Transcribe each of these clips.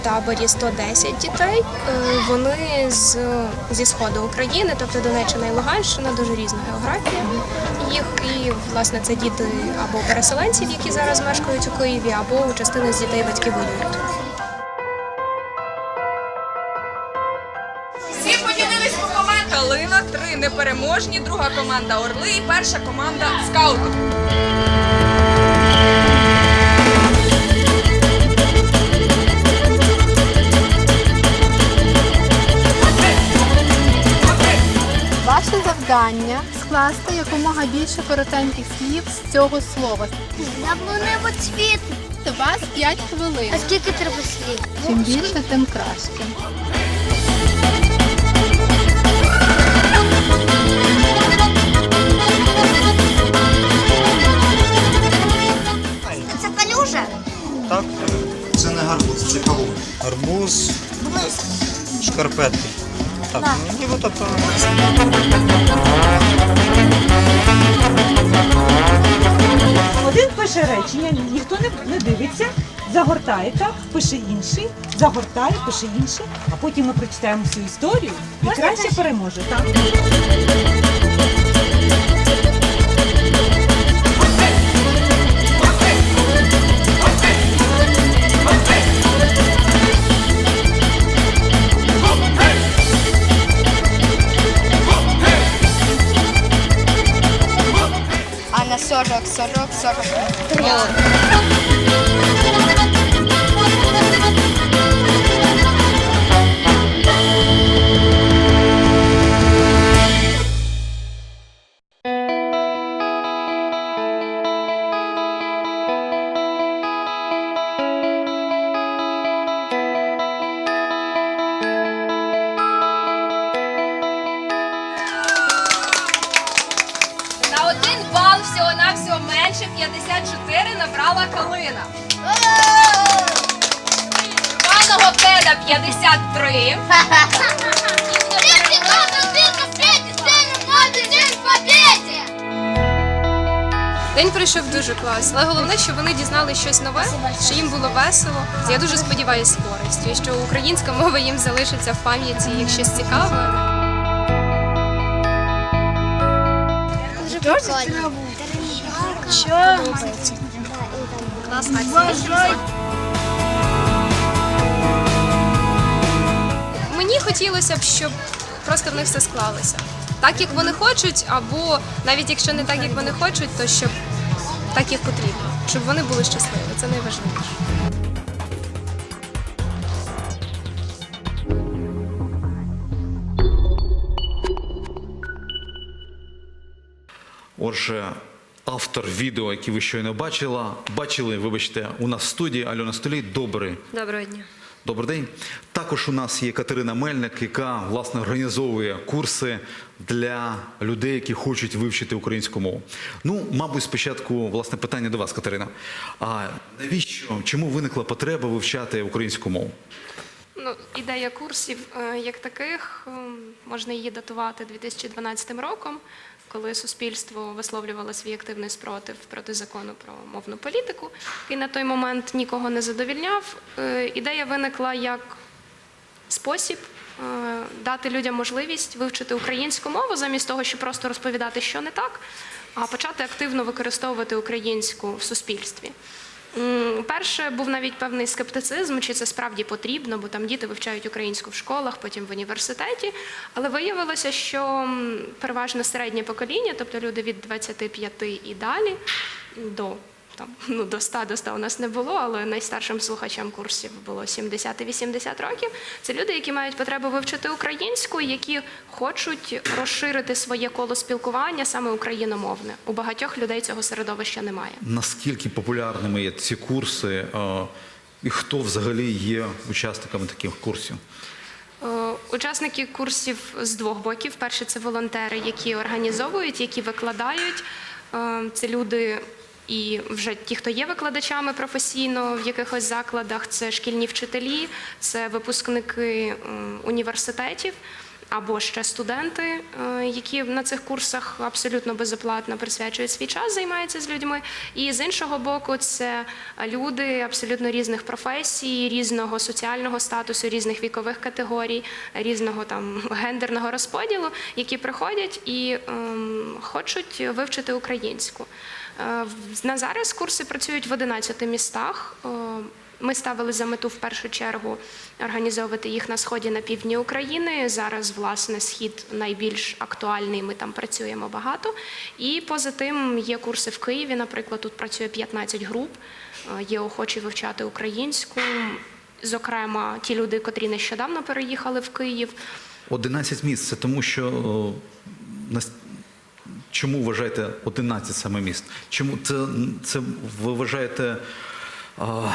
В таборі 110 дітей. Е, Вони з, зі сходу України, тобто Донеччина і Луганщина, дуже різна географія. Їх і власне це діти або переселенців, які зараз мешкають у Києві, або частина з дітей батьків воюють. Всі поділились три непереможні, друга команда Орли і перша команда скаутів. Завдання скласти якомога більше коротеньких слів з цього слова. Яблуневий цвіт. У вас 5 хвилин. А скільки треба слів? Чим більше, тим краще. Це калюжа? Так, Це не гарбуз, це кавун. арбуз, шкарпетки. Так, И вот это. Один пише речення, ніхто не, не дивиться, загортає так, пише інший, загортає, пише інший, а потім ми прочитаємо всю історію і краще переможе. Так? На 40, 54 набрала Калина. Паного Кеда 53. День пройшов дуже класно, але головне, що вони дізнали щось нове, що їм було весело. Я дуже сподіваюся з користю, і що українська мова їм залишиться в пам'яті як щось цікаве. Дуже прикольно. Що? Мені хотілося б, щоб просто в них все склалося. Так, як вони хочуть, або навіть якщо не так, як вони хочуть, то щоб так, як потрібно, щоб вони були щасливі. Це найважливіше. Отже, автор відео, яке ви щойно бачила, бачили, вибачте, у нас в студії Альона Столій. Добрий. Доброго дня. Добрий день. Також у нас є Катерина Мельник, яка власне організовує курси для людей, які хочуть вивчити українську мову. Ну, мабуть, спочатку власне питання до вас, Катерина. А навіщо чому виникла потреба вивчати українську мову? Ну, ідея курсів е, як таких можна її датувати 2012 роком, коли суспільство висловлювало свій активний спротив проти закону про мовну політику, який на той момент нікого не задовільняв. Е, Ідея виникла як спосіб е, дати людям можливість вивчити українську мову замість того, щоб просто розповідати, що не так, а почати активно використовувати українську в суспільстві. Перше був навіть певний скептицизм, чи це справді потрібно, бо там діти вивчають українську в школах, потім в університеті. Але виявилося, що переважно середнє покоління, тобто люди від 25 і далі до там ну до 100, до 100 у нас не було, але найстаршим слухачам курсів було 70 і 80 років. Це люди, які мають потребу вивчити українську, які хочуть розширити своє коло спілкування саме україномовне. У багатьох людей цього середовища немає. Наскільки популярними є ці курси, і хто взагалі є учасниками таких курсів? Е, Учасники курсів з двох боків. Перше це волонтери, які організовують, які викладають. Е, Це люди і вже ті, хто є викладачами професійно в якихось закладах, це шкільні вчителі, це випускники університетів. або ще студенти, е, які на цих курсах абсолютно безоплатно присвячують свій час, займаються з людьми. І з іншого боку, це люди абсолютно різних професій, різного соціального статусу, різних вікових категорій, різного там гендерного розподілу, які приходять і ем, хочуть вивчити українську. Е, На зараз курси працюють в 11 містах. Е, Ми ставили за мету в першу чергу організовувати їх на сході на півдні України. Зараз, власне, схід найбільш актуальний. Ми там працюємо багато. І поза тим є курси в Києві. Наприклад, тут працює 15 груп. Е, Є охочі вивчати українську. Зокрема, ті люди, котрі нещодавно переїхали в Київ. 11 місць це тому, що чому вважаєте 11 саме міст? Чому це, це ви вважаєте а,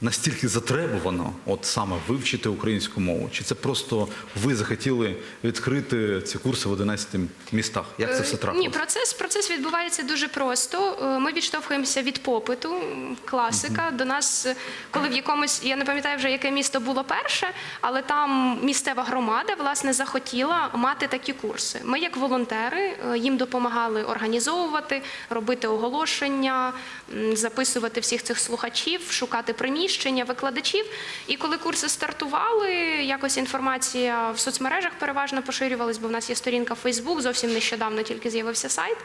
настільки затребувано, от саме вивчити українську мову? Чи це просто ви захотіли відкрити ці курси в 11 містах? Як це все Е, трапилось? Ні, процес, процес відбувається дуже просто. Е, Ми відштовхуємося від попиту, класика. До нас, коли в якомусь, я не пам'ятаю вже, яке місто було перше, але там місцева громада власне захотіла мати такі курси. Ми, як волонтери, е, їм допомагали організовувати, робити оголошення, записувати всіх цих слухачів, шукати приміщення, викладачів. І коли курси стартували, якось інформація в соцмережах переважно поширювалась, бо в нас є сторінка Facebook, зовсім нещодавно тільки з'явився сайт.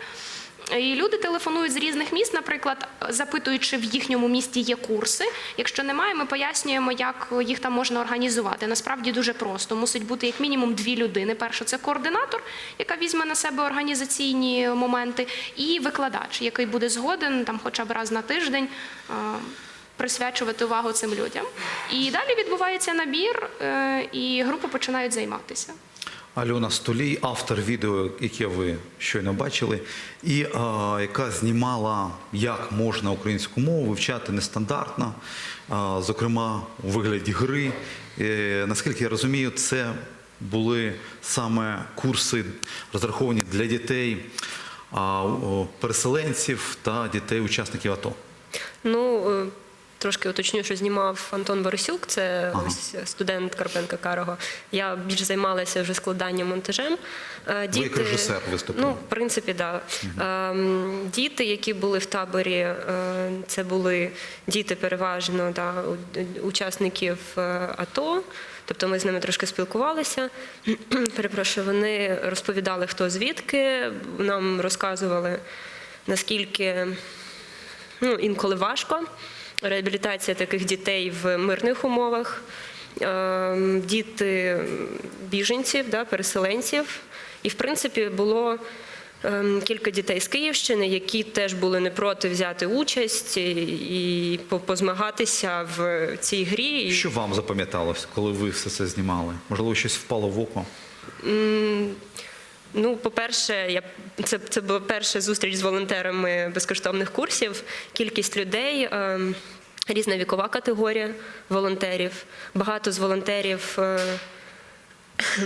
І люди телефонують з різних міст, наприклад, запитуючи, в їхньому місті є курси. Якщо немає, ми пояснюємо, як їх там можна організувати. Насправді дуже просто. Мусить бути як мінімум дві людини. Перше це координатор, яка візьме на себе організаційні моменти, і викладач, який буде згоден там, хоча б раз на тиждень. Присвячувати увагу цим людям. І далі відбувається набір, е, і групи починають займатися. Альона Столій, автор відео, яке ви щойно бачили, і а, яка знімала, як можна українську мову вивчати нестандартно, а, зокрема у вигляді гри. Е, наскільки я розумію, це були саме курси розраховані для дітей а, о, переселенців та дітей учасників АТО. Ну, е, трошки уточню, що знімав Антон Борисюк, це Ага. ось студент Карпенка Карого. Я більш займалася вже складанням монтажем. Е, Ви як режисер виступили? Ну, в принципі, так. Да. Ем, Діти, які були в таборі, е, це були діти переважно да, учасників е, АТО. Тобто ми з ними трошки спілкувалися. Перепрошую, вони розповідали, хто звідки, нам розказували, наскільки ну, інколи важко. Реабілітація таких дітей в мирних умовах, Ем, діти біженців, да, переселенців. І, в принципі, було ем, кілька дітей з Київщини, які теж були не проти взяти участь і, і позмагатися в цій грі. Що вам запам'яталось, коли ви все це знімали? Можливо, щось впало в око? Ну, по-перше, я це, це була перша зустріч з волонтерами безкоштовних курсів. Кількість людей, ем, різна вікова категорія волонтерів. Багато з волонтерів. е,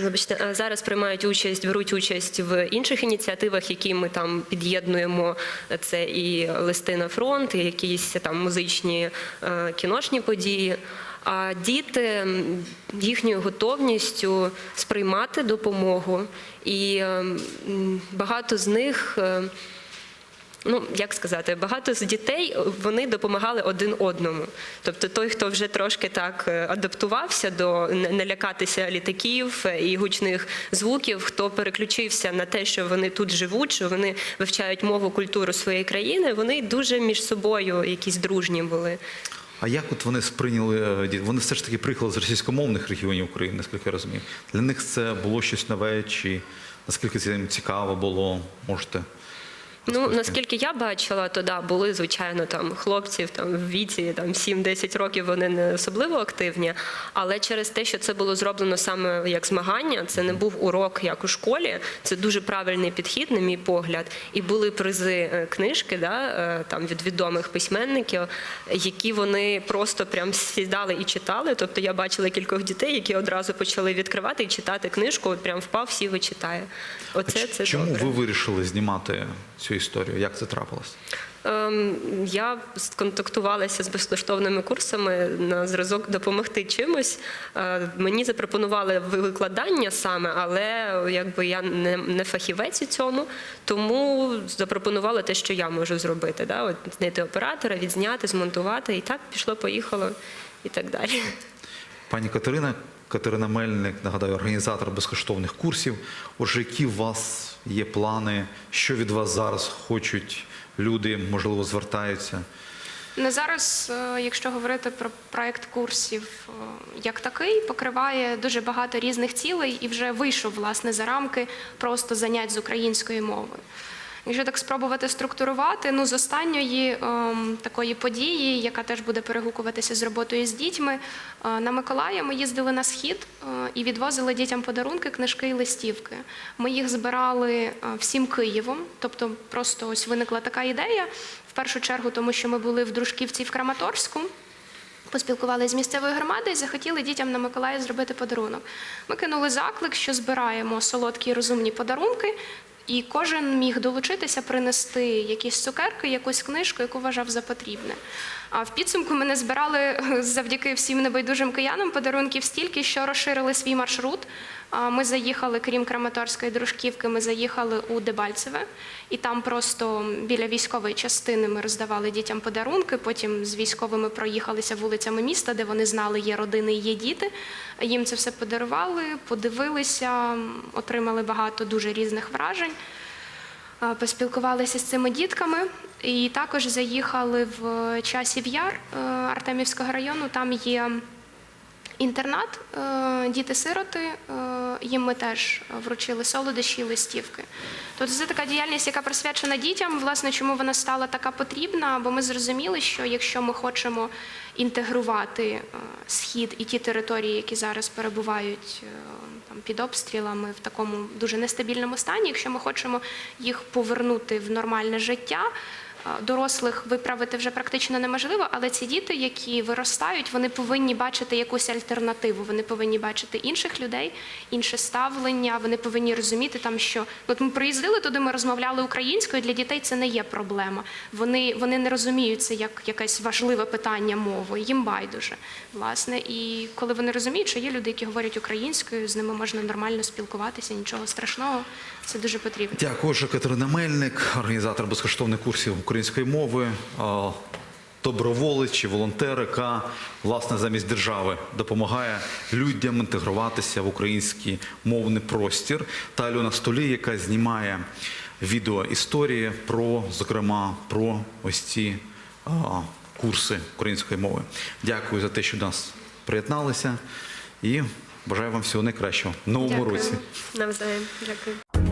Вибачте, е, зараз приймають участь, беруть участь в інших ініціативах, які ми там під'єднуємо. Це і листи на фронт, і якісь там музичні е, кіношні події. А діти їхньою готовністю сприймати допомогу, і е, багато з них. е, Ну, як сказати, багато з дітей вони допомагали один одному. Тобто той, хто вже трошки так е, адаптувався до не літаків е, і гучних звуків, хто переключився на те, що вони тут живуть, що вони вивчають мову, культуру своєї країни, вони дуже між собою якісь дружні були. А як от вони сприйняли е, Вони все ж таки приїхали з російськомовних регіонів України, наскільки я розумію. Для них це було щось нове, чи наскільки це їм цікаво було, можете. Ну наскільки я бачила, то да, були звичайно там хлопців там в віці там 7-10 років вони не особливо активні. Але через те, що це було зроблено саме як змагання, це не був урок як у школі. Це дуже правильний підхід, на мій погляд. І були призи е, книжки, да, е, там від відомих письменників, які вони просто прям сідали і читали. Тобто я бачила кількох дітей, які одразу почали відкривати і читати книжку. От прям впав, сів і читає. Оце ч- це Чому добре. ви вирішили знімати цю історію? Як це трапилось? Ем, Я сконтактувалася з безкоштовними курсами на зразок допомогти чимось. Е, Мені запропонували викладання саме, але якби я не, не фахівець у цьому, тому запропонували те, що я можу зробити. Да? От знайти оператора, відзняти, змонтувати, і так пішло, поїхало і так далі. Пані Катерина, Катерина Мельник, нагадаю, організатор безкоштовних курсів. Отже, які у вас є плани, що від вас зараз хочуть люди, можливо, звертаються? На зараз, е, якщо говорити про проект курсів е, як такий, покриває дуже багато різних цілей і вже вийшов власне за рамки просто занять з української мови. Якщо так спробувати структурувати, ну з останньої ем, такої події, яка теж буде перегукуватися з роботою з дітьми, е, на Миколая ми їздили на схід е, і відвозили дітям подарунки, книжки і листівки. Ми їх збирали е, всім Києвом, тобто просто ось виникла така ідея. В першу чергу, тому що ми були в Дружківці в Краматорську. Поспілкувалися з місцевою громадою і захотіли дітям на Миколая зробити подарунок. Ми кинули заклик, що збираємо солодкі і розумні подарунки, і кожен міг долучитися, принести якісь цукерки, якусь книжку, яку вважав за потрібне. А в підсумку ми не збирали е, завдяки всім небайдужим киянам подарунків стільки, що розширили свій маршрут. Ми заїхали, крім Краматорської дружківки, ми заїхали у Дебальцеве, і там просто біля військової частини ми роздавали дітям подарунки. Потім з військовими проїхалися вулицями міста, де вони знали, є родини є діти. Їм це все подарували, подивилися, отримали багато дуже різних вражень. Поспілкувалися з цими дітками і також заїхали в Часів Яр е, Артемівського району. Там є інтернат, е, діти-сироти. е, Їм ми теж вручили солодощі і листівки. Тобто це така діяльність, яка присвячена дітям. Власне, чому вона стала така потрібна? Бо ми зрозуміли, що якщо ми хочемо інтегрувати е, схід і ті території, які зараз перебувають там під обстрілами в такому дуже нестабільному стані, якщо ми хочемо їх повернути в нормальне життя. Дорослих виправити вже практично неможливо, але ці діти, які виростають, вони повинні бачити якусь альтернативу. Вони повинні бачити інших людей, інше ставлення. Вони повинні розуміти там, що от ми приїздили туди, ми розмовляли українською. Для дітей це не є проблема. Вони, вони не розуміють це як якесь важливе питання мови. Їм байдуже. Власне, і коли вони розуміють, що є люди, які говорять українською, з ними можна нормально спілкуватися, нічого страшного. Це дуже потрібно. Дякую, Катерина Мельник, організатор безкоштовних курсів української мови, доброволець чи волонтер, яка власне замість держави допомагає людям інтегруватися в український мовний простір. Та Альона Столі, яка знімає відео історії про, зокрема, про ось ці курси української мови. Дякую за те, що до нас приєдналися, і бажаю вам всього найкращого в новому Дякую. році. Навзаєм. Дякую.